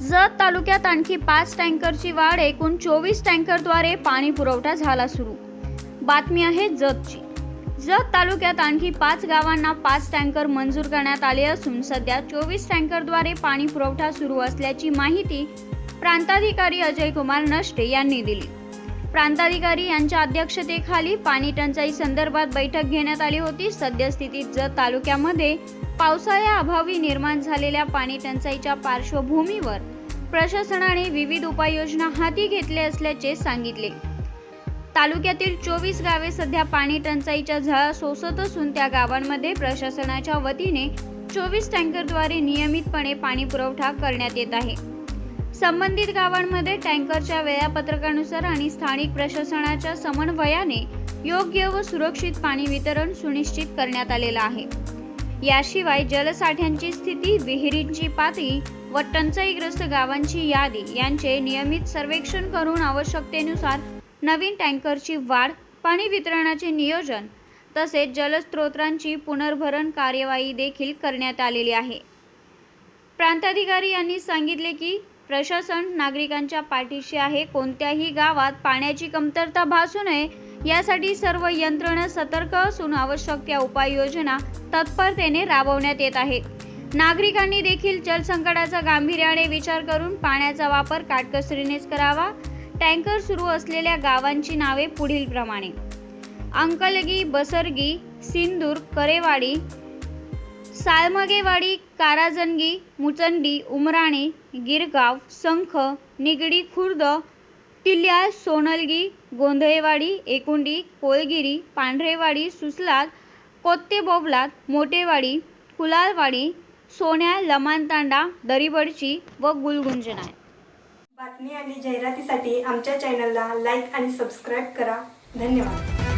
जत तालुक्यात आणखी पाच टँकरची वाढ एकूण चोवीस टँकरद्वारे पाणी पुरवठा झाला सुरू. बातमी आहे जतची. जत तालुक्यात आणखी पाच गावांना पाच टँकर मंजूर करण्यात आले असून सध्या चोवीस टँकरद्वारे पाणी पुरवठा सुरू असल्याची माहिती प्रांताधिकारी अजय कुमार नष्टे यांनी दिली. प्रांताधिकारी यांच्या अध्यक्षतेखाली पाणी टंचाई संदर्भात बैठक घेण्यात आली होती. सद्यस्थितीत जत तालुक्यामध्ये पावसाळ्याअभावी निर्माण झालेल्या पाणी टंचाईच्या पार्श्वभूमीवर प्रशासनाने विविध उपाययोजना हाती घेतल्या असल्याचे सांगितले. तालुक्यातील चोवीस गावे सध्या पाणी टंचाईच्या झळा सोसत असून त्या गावांमध्ये प्रशासनाच्या वतीने चोवीस टँकरद्वारे नियमितपणे पाणी पुरवठा करण्यात येत आहे. संबंधित गावांमध्ये टँकरच्या वेळापत्रकानुसार आणि स्थानिक प्रशासनाच्या समन्वयाने योग्य व सुरक्षित पाणी वितरण सुनिश्चित करण्यात आलेलं आहे. याशिवाय जलसाठ्यांची स्थिती विहिरींची पातळी व टंचाईग्रस्त गावांची यादी यांचे नियमित सर्वेक्षण करून आवश्यकतेनुसार नवीन टँकरची वाढ पाणी वितरणाचे नियोजन तसेच जलस्त्रोतांची पुनर्भरण कार्यवाही देखील करण्यात आलेली आहे. प्रांताधिकारी यांनी सांगितले की प्रशासन नागरिकांच्या पाठीशी आहे. कोणत्याही गावात पाण्याची कमतरता भासू नये यासाठी सर्व यंत्रणा सतर्क असून आवश्यक त्या उपाययोजना तत्परतेने राबवण्यात येत आहे नागरिकांनी देखील जलसंकटाचा गांभीर्याने विचार करून पाण्याचा वापर काटकसरीनेच करावा. टँकर सुरू असलेल्या गावांची नावे पुढील प्रमाणे अंकलगी बसरगी सिंदूर करेवाडी साळमगेवाडी काराजनगी मुचंडी उमराणे गिरगाव संख निगडी खुर्द टिल्या सोनलगी गोंधळेवाडी एकुंडी कोळगिरी पांढरेवाडी सुसलाद कोत्तेबोबलात मोठेवाडी कुलालवाडी सोन्या लमानतांडा दरीबडची व गुलगुंजना बातमी आणि जाहिरातीसाठी आमच्या चॅनलला लाईक आणि सबस्क्राईब करा. धन्यवाद.